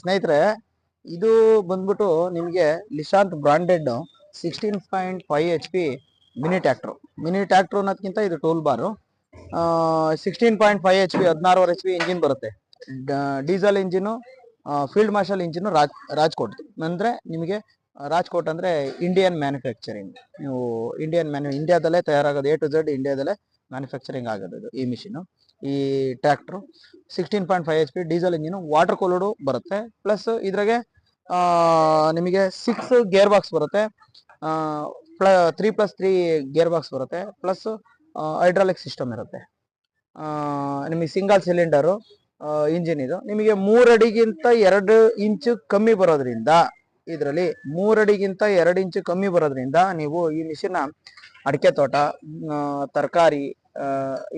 ಸ್ನೇಹಿತರೆ, ಇದು ಬಂದ್ಬಿಟ್ಟು ನಿಮಗೆ Lishant branded sixteen point five H P mini tractor mini tractor ಅನ್ನೋದಕ್ಕಿಂತ ಇದು tool bar sixteen point five H P ಹದಿನಾರುವರೆ H P engine ಬರುತ್ತೆ. Diesel engine Field Marshal engine Raj, Rajkot. ಅಂದರೆ ನಿಮಗೆ ರಾಜ್ಕೋಟ್ ಅಂದರೆ ಇಂಡಿಯನ್ ಮ್ಯಾನುಫ್ಯಾಕ್ಚರಿಂಗ್ ನೀವು ಇಂಡಿಯನ್ ಮ್ಯಾನು ಇಂಡಿಯಾದಲ್ಲೇ ತಯಾರಾಗೋದು A to Z ಇಂಡಿಯಾದಲ್ಲೇ ಮ್ಯಾನುಫ್ಯಾಕ್ಚರಿಂಗ್ ಆಗೋದು ಇದು, ಈ ಮಿಷಿನು ಈ tractor sixteen point five H P diesel engine water cooled ಬರುತ್ತೆ. ಪ್ಲಸ್ ಇದ್ರಾಗೆ ನಿಮಗೆ ಸಿಕ್ಸ್ ಗೇರ್ ಬಾಕ್ಸ್ ಬರುತ್ತೆ. ಪ್ಲ three plus three gear box ಬರುತ್ತೆ. ಪ್ಲಸ್ ಹೈಡ್ರಾಲಿಕ್ ಸಿಸ್ಟಮ್ ಇರುತ್ತೆ. ನಿಮಗೆ ಸಿಂಗಲ್ ಸಿಲಿಂಡರು ಇಂಜಿನ್ ಇದು. ನಿಮಗೆ ಮೂರಡಿಗಿಂತ ಎರಡು ಇಂಚು ಕಮ್ಮಿ ಬರೋದ್ರಿಂದ ಇದರಲ್ಲಿ ಮೂರಡಿಗಿಂತ ಎರಡು ಇಂಚು ಕಮ್ಮಿ ಬರೋದ್ರಿಂದ ನೀವು ಈ ಮಿಷಿನ್ನ ಅಡಿಕೆ ತೋಟ ತರಕಾರಿ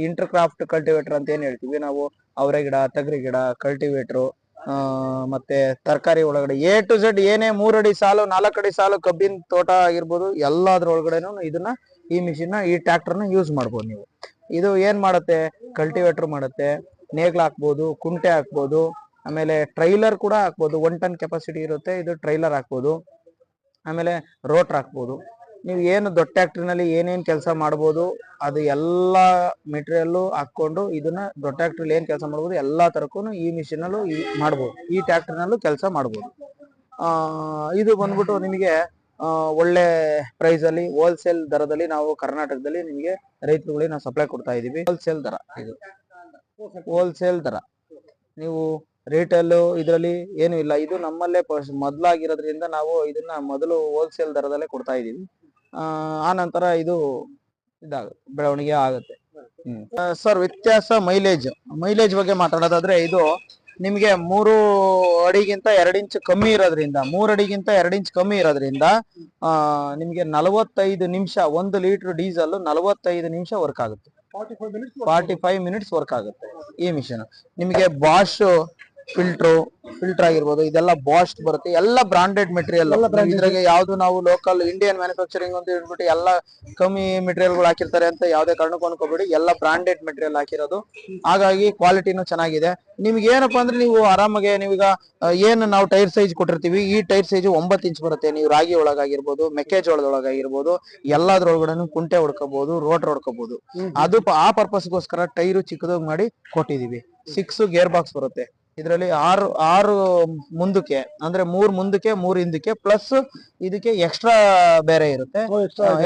ಇಂಟರ್ ಕ್ರಾಫ್ಟ್ ಕಲ್ಟಿವೇಟರ್ ಅಂತ ಏನ್ ಹೇಳ್ತೀವಿ? ನಾವು ಅವರೆ ಗಿಡ, ತಗರಿ ಗಿಡ ಕಲ್ಟಿವೇಟ್ರು ಮತ್ತೆ ತರಕಾರಿ ಒಳಗಡೆ ಎ ಟು ಝೆಡ್ ಏನೇ ಮೂರಡಿ ಸಾಲು ನಾಲ್ಕಡಿ ಸಾಲು ಕಬ್ಬಿನ ತೋಟ ಆಗಿರ್ಬೋದು, ಎಲ್ಲಾದ್ರ ಒಳಗಡೆನೂ ಇದನ್ನ ಈ ಮಿಷಿನ್ ಈ ಟ್ರ್ಯಾಕ್ಟರ್ನ ಯೂಸ್ ಮಾಡ್ಬೋದು ನೀವು. ಇದು ಏನ್ ಮಾಡುತ್ತೆ? ಕಲ್ಟಿವೇಟರ್ ಮಾಡುತ್ತೆ. ನೇಗ್ಲು ಹಾಕ್ಬೋದು, ಕುಂಟೆ ಹಾಕ್ಬೋದು, ಆಮೇಲೆ ಟ್ರೈಲರ್ ಕೂಡ ಹಾಕ್ಬೋದು. ಒನ್ ಟನ್ ಕೆಪಾಸಿಟಿ ಇರುತ್ತೆ, ಇದು ಟ್ರೈಲರ್ ಹಾಕ್ಬೋದು. ಆಮೇಲೆ ರೋಟ್ರ್ ಹಾಕ್ಬೋದು. ನೀವು ಏನು ದೊಡ್ಡ ಟ್ಯಾಕ್ಟ್ರಿನಲ್ಲಿ ಏನೇನ್ ಕೆಲಸ ಮಾಡ್ಬೋದು, ಅದು ಎಲ್ಲ ಮೆಟೀರಿಯಲ್ ಹಾಕ್ಕೊಂಡು ಇದನ್ನ ದೊಡ್ಡ ಟ್ಯಾಕ್ಟ್ರಿಲಿ ಏನು ಕೆಲಸ ಮಾಡ್ಬೋದು, ಎಲ್ಲಾ ತರಕ್ಕೂ ಈ ಮಿಷಿನಲ್ಲೂ ಮಾಡ್ಬೋದು, ಈ ಟ್ಯಾಕ್ಟ್ರಿನಲ್ಲೂ ಕೆಲಸ ಮಾಡ್ಬೋದು. ಇದು ಬಂದ್ಬಿಟ್ಟು ನಿಮಗೆ ಒಳ್ಳೆ ಪ್ರೈಸ್ ಅಲ್ಲಿ ಹೋಲ್ಸೇಲ್ ದರದಲ್ಲಿ ನಾವು ಕರ್ನಾಟಕದಲ್ಲಿ ನಿಮಗೆ ರೈತರುಗಳಿಗೆ ನಾವು ಸಪ್ಲೈ ಕೊಡ್ತಾ ಇದೀವಿ. ಹೋಲ್ಸೇಲ್ ದರ ಇದು. ಹೋಲ್ಸೇಲ್ ದರ. ನೀವು ರಿಟೇಲ್ ಇದರಲ್ಲಿ ಏನು ಇಲ್ಲ, ಇದು ನಮ್ಮಲ್ಲೇ ಮೊದಲಾಗಿರೋದ್ರಿಂದ ನಾವು ಇದನ್ನ ಮೊದಲು ಹೋಲ್ಸೇಲ್ ದರದಲ್ಲೇ ಕೊಡ್ತಾ ಇದೀವಿ. ಆ ನಂತರ ಇದು ಇದಾಗುತ್ತೆ ಬೆಳವಣಿಗೆ ಆಗುತ್ತೆ. ಸರ್ ವ್ಯತ್ಯಾಸ ಮೈಲೇಜ್. ಮೈಲೇಜ್ ಬಗ್ಗೆ ಮಾತಾಡೋದಾದ್ರೆ ಇದು ನಿಮಗೆ ಮೂರು ಅಡಿಗಿಂತ ಎರಡು ಇಂಚ್ ಕಮ್ಮಿ ಇರೋದ್ರಿಂದ ಮೂರು ಅಡಿಗಿಂತ ಎರಡು ಇಂಚ್ ಕಮ್ಮಿ ಇರೋದ್ರಿಂದ ಆ ನಿಮಗೆ ನಲವತ್ತೈದು ನಿಮಿಷ ಒಂದು ಲೀಟರ್ ಡೀಸೆಲ್ ನಲವತ್ತೈದು ನಿಮಿಷ ವರ್ಕ್ ಆಗುತ್ತೆ. ಫಾರ್ಟಿ ಫೈವ್ ಮಿನಿಟ್ಸ್ ವರ್ಕ್ ಆಗುತ್ತೆ ಈ ಮಿಷನ್ ನಿಮಗೆ ಬಾಷ್ ಫಿಲ್ಟ್ರು ಫಿಲ್ಟರ್ ಆಗಿರ್ಬೋದು ಇದೆಲ್ಲ ಬಾಸ್ಟ್ ಬರುತ್ತೆ. ಎಲ್ಲ ಬ್ರಾಂಡೆಡ್ ಮೆಟೀರಿಯಲ್ ಇದ್ರಾಗೆ ಯಾವ್ದು ನಾವು ಲೋಕಲ್ ಇಂಡಿಯನ್ ಮ್ಯಾನುಫ್ಯಾಕ್ಚರಿಂಗ್ ಅಂತ ಹೇಳ್ಬಿಟ್ಟು ಎಲ್ಲ ಕಮ್ಮಿ ಮೆಟೀರಿಯಲ್ಗಳು ಹಾಕಿರ್ತಾರೆ ಅಂತ ಯಾವ್ದೇ ಕಾರಣಕ್ಕೂ ಅನ್ಕೋಬೇಡಿ. ಎಲ್ಲ ಬ್ರಾಂಡೆಡ್ ಮೆಟೀರಿಯಲ್ ಹಾಕಿರೋದು. ಹಾಗಾಗಿ ಕ್ವಾಲಿಟಿನೂ ಚೆನ್ನಾಗಿದೆ. ನಿಮ್ಗೆ ಏನಪ್ಪಾ ಅಂದ್ರೆ ನೀವು ಆರಾಮಾಗೆ ನೀವೀಗ ಏನ್ ನಾವು ಟೈರ್ ಸೈಜ್ ಕೊಟ್ಟಿರ್ತೀವಿ ಈ ಟೈರ್ ಸೈಜ್ ಒಂಬತ್ತು ಇಂಚ್ ಬರುತ್ತೆ. ನೀವು ರಾಗಿ ಒಳಗಾಗಿರ್ಬೋದು ಮೆಕ್ಕೆಜೋಳದೊಳಗಾಗಿರ್ಬೋದು ಎಲ್ಲದ್ರೊಳಗಡೆ ಕುಂಟೆ ಹೊಡ್ಕೋಬಹುದು ರೋಟರ್ ಹೊಡ್ಕೋಬಹುದು ಅದು ಆ ಪರ್ಪಸ್ಗೋಸ್ಕರ ಟೈರು ಚಿಕ್ಕದಾಗಿ ಮಾಡಿ ಕೊಟ್ಟಿದೀವಿ. ಸಿಕ್ಸ್ ಗೇರ್ ಬಾಕ್ಸ್ ಬರುತ್ತೆ. ಇದರಲ್ಲಿ ಆರು ಆರು ಮುಂದಕ್ಕೆ ಅಂದ್ರೆ ಮೂರ್ ಮುಂದಕ್ಕೆ ಮೂರ್ ಹಿಂದಕ್ಕೆ ಪ್ಲಸ್ ಇದಕ್ಕೆ ಎಕ್ಸ್ಟ್ರಾ ಬೇರೆ ಇರುತ್ತೆ.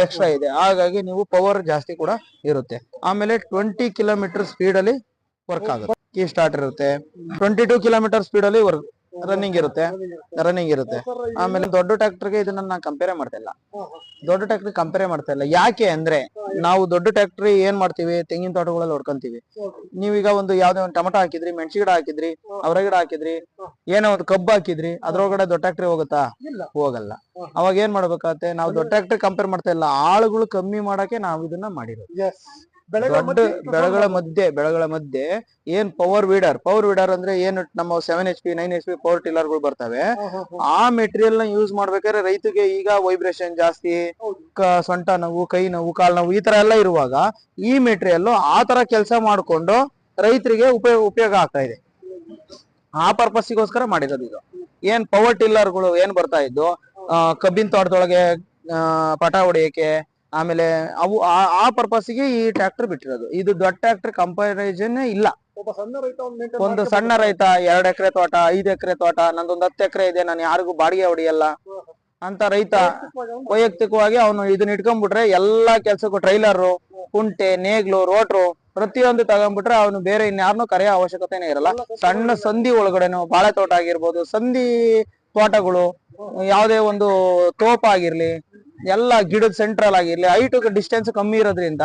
ಎಕ್ಸ್ಟ್ರಾ ಇದೆ. ಹಾಗಾಗಿ ನೀವು ಪವರ್ ಜಾಸ್ತಿ ಕೂಡ ಇರುತ್ತೆ. ಆಮೇಲೆ ಟ್ವೆಂಟಿ ಕಿಲೋಮೀಟರ್ ಸ್ಪೀಡ್ ಅಲ್ಲಿ ವರ್ಕ್ ಆಗುತ್ತೆ. ಕೀ ಸ್ಟಾರ್ಟ್ ಇರುತ್ತೆ. ಟ್ವೆಂಟಿ ಟೂ ಕಿಲೋಮೀಟರ್ ಸ್ಪೀಡ್ ಅಲ್ಲಿ ವರ್ಕ್ ರನ್ನಿಂಗ್ ಇರುತ್ತೆ ರನ್ನಿಂಗ್ ಇರುತ್ತೆ. ಆಮೇಲೆ ದೊಡ್ಡ ಟ್ರ್ಯಾಕ್ಟರ್ಗೆ ಇದನ್ನ ನಾನು ಕಂಪೇರ್ ಮಾಡ್ತಾ ಇಲ್ಲ. ದೊಡ್ಡ ಟ್ರ್ಯಾಕ್ಟರ್ ಕಂಪೇರ್ ಮಾಡ್ತಾ ಇಲ್ಲ. ಯಾಕೆ ಅಂದ್ರೆ ನಾವು ದೊಡ್ಡ ಟ್ರ್ಯಾಕ್ಟರ್ ಏನ್ ಮಾಡ್ತೀವಿ? ತೆಂಗಿನ ತೋಟಗಳಲ್ಲಿ ಹೊಡ್ಕೊಂತೀವಿ. ನೀವೀಗ ಒಂದು ಯಾವ್ದೇ ಒಂದು ಟೊಮಟೊ ಹಾಕಿದ್ರಿ ಮೆಣಸಿ ಗಿಡ ಹಾಕಿದ್ರಿ ಅವರ ಗಿಡ ಹಾಕಿದ್ರಿ ಏನೋ ಒಂದು ಕಬ್ಬು ಹಾಕಿದ್ರಿ ಅದ್ರೊಳಗಡೆ ದೊಡ್ಡ ಟ್ರ್ಯಾಕ್ಟರ್ ಹೋಗುತ್ತಾ? ಹೋಗಲ್ಲ. ಅವಾಗ ಏನ್ ಮಾಡ್ಬೇಕಾಗತ್ತೆ? ನಾವು ದೊಡ್ಡ ಟ್ರ್ಯಾಕ್ಟರ್ ಕಂಪೇರ್ ಮಾಡ್ತಾ ಇಲ್ಲ. ಆಳುಗಳು ಕಮ್ಮಿ ಮಾಡಕ್ಕೆ ನಾವು ಇದನ್ನ ಮಾಡಿರೋದು. ದೊಡ್ಡ ಬೆಳಗಳ ಮಧ್ಯೆ ಬೆಳೆಗಳ ಮಧ್ಯೆ ಏನ್ ಪವರ್ ವೀಡರ್ ಪವರ್ ವೀಡರ್ ಅಂದ್ರೆ ಏನ್ ನಮ್ಮ seven H P nine H P power ಟಿಲ್ಲರ್ಗಳು ಬರ್ತವೆ. ಆ ಮೆಟೀರಿಯಲ್ನ ಯೂಸ್ ಮಾಡ್ಬೇಕಾದ್ರೆ ರೈತರಿಗೆ ಈಗ ವೈಬ್ರೇಷನ್ ಜಾಸ್ತಿ ಸೊಂಟ ನೋವು ಕೈ ನೋವು ಕಾಲ್ ನೋವು ಈ ತರ ಎಲ್ಲ ಇರುವಾಗ ಈ ಮೆಟೀರಿಯಲ್ ಆ ತರ ಕೆಲಸ ಮಾಡ್ಕೊಂಡು ರೈತರಿಗೆ ಉಪಯೋಗ ಉಪಯೋಗ ಆಗ್ತಾ ಇದೆ. ಆ ಪರ್ಪಸ್ಗೋಸ್ಕರ ಮಾಡಿರೋದು ಇದು. ಏನ್ ಪವರ್ ಟಿಲ್ಲರ್ಗಳು ಏನ್ ಬರ್ತಾ ಇದ್ದು ಕಬ್ಬಿನ ತೋಟದೊಳಗೆ ಪಟ ಹೊಡೆಯಕ್ಕೆ ಆಮೇಲೆ ಅವು ಆ- ಪರ್ಪಸ್ ಪರ್ಪಸ್ಗೆ ಈ ಟ್ರ್ಯಾಕ್ಟರ್ ಬಿಟ್ಟಿರೋದು. ಇದು ದೊಡ್ಡ ಟ್ರ್ಯಾಕ್ಟರ್ ಕಂಪಾರಿಸನ್ ಇಲ್ಲ. ಒಂದು ಸಣ್ಣ ರೈತ ಎರಡ್ ಎಕರೆ ತೋಟ ಐದ್ ಎಕರೆ ತೋಟ ನಂದೊಂದ್ ಹತ್ತು ಎಕರೆ ಇದೆ ನಾನು ಯಾರಿಗೂ ಬಾಡಿಗೆ ಹೊಡಿಯಲ್ಲ. ಅಂತ ರೈತ ವೈಯಕ್ತಿಕವಾಗಿ ಅವನು ಇದನ್ನ ಇಟ್ಕೊಂಡ್ಬಿಟ್ರೆ ಎಲ್ಲಾ ಕೆಲ್ಸಕ್ಕೂ ಟ್ರೈಲರು ಕುಂಟೆ ನೇಗ್ಲು ರೋಟ್ರು ಪ್ರತಿಯೊಂದು ತಗೊಂಡ್ಬಿಟ್ರೆ ಅವನು ಬೇರೆ ಇನ್ಯಾರನ್ನೂ ಕರೆಯೋ ಅವಶ್ಯಕತೆನೇ ಇರಲ್ಲ. ಸಣ್ಣ ಸಂಧಿ ಒಳಗಡೆನು ಬಾಳೆ ತೋಟ ಆಗಿರ್ಬೋದು ಸಂಧಿ ತೋಟಗಳು ಯಾವುದೇ ಒಂದು ತೋಪ ಆಗಿರ್ಲಿ ಎಲ್ಲ ಗಿಡದ ಸೆಂಟ್ರಲ್ ಆಗಿರ್ಲಿ ಹೈಟ್ ಡಿಸ್ಟೆನ್ಸ್ ಕಮ್ಮಿ ಇರೋದ್ರಿಂದ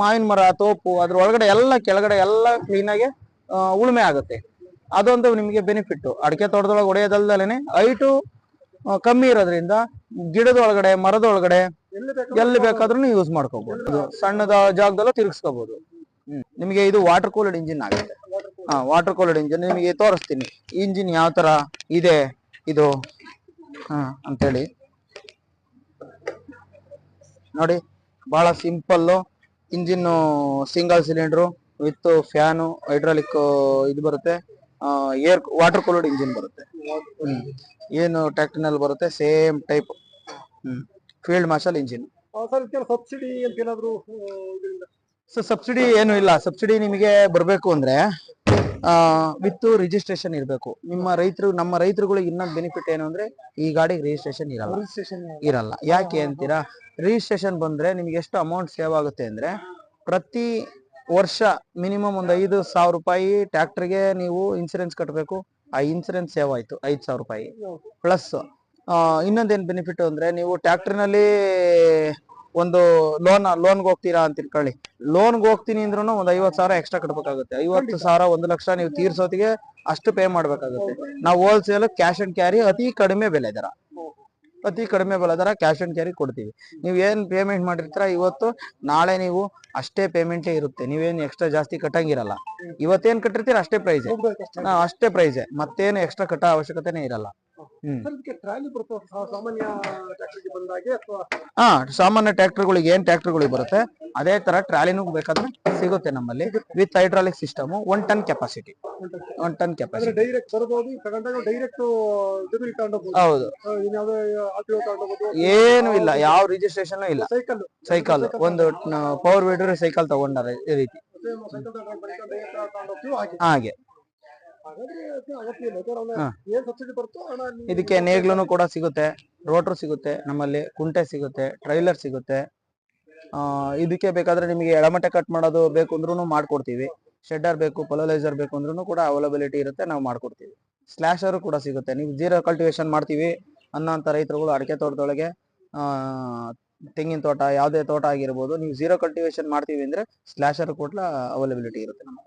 ಮಾವಿನ ಮರ, ತೋಪು ಅದ್ರ ಒಳಗಡೆ ಎಲ್ಲ ಕೆಳಗಡೆ ಎಲ್ಲ ಕ್ಲೀನ್ ಆಗಿ ಉಳುಮೆ ಆಗುತ್ತೆ. ಅದೊಂದು ನಿಮಗೆ ಬೆನಿಫಿಟ್ ಅಡಿಕೆ ತೋಟದೊಳಗೆ ಹೊಡೆಯೋದಲ್ದಲೇನೆ ಹೈಟು ಕಮ್ಮಿ ಇರೋದ್ರಿಂದ ಗಿಡದ ಒಳಗಡೆ, ಮರದ ಒಳಗಡೆ ಎಲ್ಲಿ ಬೇಕಾದ್ರೂ ಯೂಸ್ ಮಾಡ್ಕೋಬಹುದು ಸಣ್ಣದ ಜಾಗದಲ್ಲೂ ತಿರುಗಿಸ್ಕೋಬಹುದು ನಿಮಗೆ ಇದು ವಾಟರ್ ಕೂಲ್ಡ್ ಇಂಜಿನ್ ಆಗುತ್ತೆ. ಹಾ ವಾಟರ್ ಕೂಲ್ಡ್ ಇಂಜಿನ್ ನಿಮಗೆ ತೋರಿಸ್ತೀನಿ. ಇಂಜಿನ್ ಯಾವ ತರ ಇದೆ. ಇದು. ಹಾ, ಅಂತೇಳಿ. ನೋಡಿ ಬಹಳ simple engine single cylinder with fan hydraulic ಇದು ಬರುತ್ತೆ. ಏರ್ ವಾಟರ್ ಕೂಲ್ಡ್ ಇಂಜಿನ್ ಬರುತ್ತೆ. ಹ್ಮ್. ಏನು ಟ್ಯಾಕ್ಟರ್ನಲ್ಲಿ ಬರುತ್ತೆ ಸೇಮ್ ಟೈಪ್. ಹ್ಮ್. Field Marshal engine. ಸಬ್ಸಿಡಿ ಅಂತ ಏನಾದ್ರು ಸಬ್ಸಿಡಿ ಏನು ಇಲ್ಲ. ಸಬ್ಸಿಡಿ ನಿಮಗೆ ಬರಬೇಕು ಅಂದ್ರೆ ವಿತ್ ರಿಜಿಸ್ಟ್ರೇಷನ್ ಇರಬೇಕು. ನಿಮ್ಮ ರೈತರು ನಮ್ಮ ರೈತರುಗಳಿಗೆ ಇನ್ನೊಂದು ಬೆನಿಫಿಟ್ ಏನು ಅಂದ್ರೆ ಈ ಗಾಡಿಗೆ ರಿಜಿಸ್ಟ್ರೇಷನ್ ಇರಲ್ಲ. ಇರಲ್ಲ. ಯಾಕೆ ಅಂತೀರಾ? ರಿಜಿಸ್ಟ್ರೇಷನ್ ಬಂದ್ರೆ ನಿಮ್ಗೆ ಎಷ್ಟು ಅಮೌಂಟ್ ಸೇವ್ ಆಗುತ್ತೆ ಅಂದ್ರೆ ಪ್ರತಿ ವರ್ಷ ಮಿನಿಮಮ್ ಒಂದು ಐದು ಸಾವಿರ ರೂಪಾಯಿ ಟ್ರ್ಯಾಕ್ಟರ್ಗೆ ನೀವು ಇನ್ಸೂರೆನ್ಸ್ ಕಟ್ಟಬೇಕು ಆ ಇನ್ಸೂರೆನ್ಸ್ ಸೇವ್ ಆಯ್ತು. ಐದು ಸಾವಿರ ರೂಪಾಯಿ. ಪ್ಲಸ್ ಇನ್ನೊಂದೇನು ಬೆನಿಫಿಟ್ ಅಂದ್ರೆ ನೀವು ಟ್ರ್ಯಾಕ್ಟರ್ನಲ್ಲಿ ಒಂದು ಲೋನ್ ಲೋನ್ಗೆ ಹೋಗ್ತೀರಾ ಅಂತ ಇಟ್ಕೊಳ್ಳಿ ಲೋನ್ಗೆ ಹೋಗ್ತೀನಿ ಅಂದ್ರೂ ಒಂದು ಐವತ್ತು ಸಾವಿರ ಎಕ್ಸ್ಟ್ರಾ ಕಟ್ಬೇಕಾಗುತ್ತೆ. ಐವತ್ತು ಸಾವಿರ ಒಂದು ಲಕ್ಷ ನೀವು ತೀರ್ಸೋತಿಗೆ ಅಷ್ಟು ಪೇ ಮಾಡ್ಬೇಕಾಗುತ್ತೆ. ನಾವು ಹೋಲ್ಸೇಲ್ ಕ್ಯಾಶ್ ಅಂಡ್ ಕ್ಯಾರಿ ಅತಿ ಕಡಿಮೆ ಬೆಲೆ ದರ. ಅತಿ ಕಡಿಮೆ ಬೆಲೆ ದರ ಕ್ಯಾಶ್ ಅಂಡ್ ಕ್ಯಾರಿ ಕೊಡ್ತೀವಿ. ನೀವು ಏನ್ ಪೇಮೆಂಟ್ ಮಾಡಿರ್ತೀರ ಇವತ್ತು ನಾಳೆ ನೀವು ಅಷ್ಟೇ ಪೇಮೆಂಟೇ ಇರುತ್ತೆ. ನೀವೇನು ಎಕ್ಸ್ಟ್ರಾ ಜಾಸ್ತಿ ಕಟ್ಟಂಗಿರಲ್ಲ. ಇವತ್ತೇನ್ ಕಟ್ಟಿರ್ತೀರ ಅಷ್ಟೇ ಪ್ರೈಸ್ ಅಷ್ಟೇ. ಪ್ರೈಸ್ ಮತ್ತೇನು ಎಕ್ಸ್ಟ್ರಾ ಕಟ್ಟೋ ಅವಶ್ಯಕತೆನೇ ಇರಲ್ಲ. ಸರ್ ಇದಕ್ಕೆ ಟ್ರಾಲಿ ಸಾಮಾನ್ಯ ಟ್ರ್ಯಾಕ್ಟರ್ಗೆ ಬಂದಾಗೆ ಅಥವಾ ಹಾ ಸಾಮಾನ್ಯ ಟ್ರ್ಯಾಕ್ಟರ್ಗಳಿಗೆ ಏನ್ ಟ್ರ್ಯಾಕ್ಟರ್ಗಳಿಗೆ ಬರುತ್ತೆ? ಅದೇ ತರ ಟ್ರಾಲಿನೂ ಬೇಕಾದ್ರೆ ಸಿಗುತ್ತೆ ನಮ್ಮಲ್ಲಿ. With hydraulic system one ton capacity one ton capacity direct ಬರ್ಬೋದು ತಗೊಂಡಾಗ ಡೈರೆಕ್ಟ್ ತಗೊಂಡೋಗ್ಬೋದು. ಹೌದು. ಇನ್ಯಾವುದೇ ತಗೊಂಡೋಗ್ಬೋದು. ಏನು ಇಲ್ಲ ಯಾವ ರಿಜಿಸ್ಟ್ರೇಷನ್ ಇಲ್ಲ. ಸೈಕಲ್ ಸೈಕಲ್ ಒಂದು ಪವರ್ ವೀಡರ್ ಸೈಕಲ್ ತಗೊಂಡಾರೆ ಈ ರೀತಿ. ಹಾಗೆ. ಇದಕ್ಕೆ ನೇಗ್ಲೂ ಕೂಡ ಸಿಗುತ್ತೆ ರೋಟರ್ ಸಿಗುತ್ತೆ ನಮ್ಮಲ್ಲಿ ಕುಂಟೆ ಸಿಗುತ್ತೆ ಟ್ರೈಲರ್ ಸಿಗುತ್ತೆ. ಆ ಇದಕ್ಕೆ ಬೇಕಾದ್ರೆ ನಿಮಗೆ ಎಡಮಟ್ಟೆ ಕಟ್ ಮಾಡೋದು ಬೇಕು ಅಂದ್ರೂ ಮಾಡ್ಕೊಡ್ತೀವಿ. ಶೆಡ್ಡರ್ ಬೇಕು ಪೊಲೋಲೈಸರ್ ಬೇಕು ಅಂದ್ರೂ ಕೂಡ ಅವೈಲಬಿಲಿಟಿ ಇರುತ್ತೆ ನಾವು ಮಾಡ್ಕೊಡ್ತೀವಿ. ಸ್ಲ್ಯಾಶರು ಕೂಡ ಸಿಗುತ್ತೆ. ನೀವು ಜೀರೋ ಕಲ್ಟಿವೇಶನ್ ಮಾಡ್ತೀವಿ ಅನ್ನೋಂಥ ರೈತರುಗಳು ಅಡಿಕೆ ತೋಟದೊಳಗೆ ಆ ತೆಂಗಿನ ತೋಟ ಯಾವುದೇ ತೋಟ ಆಗಿರ್ಬೋದು ನೀವು ಜೀರೋ ಕಲ್ಟಿವೇಶನ್ ಮಾಡ್ತೀವಿ ಅಂದ್ರೆ ಸ್ಲ್ಯಾಶರ್ ಕೂಡ ಅವೈಲಬಿಲಿಟಿ ಇರುತ್ತೆ ನಮಗೆ.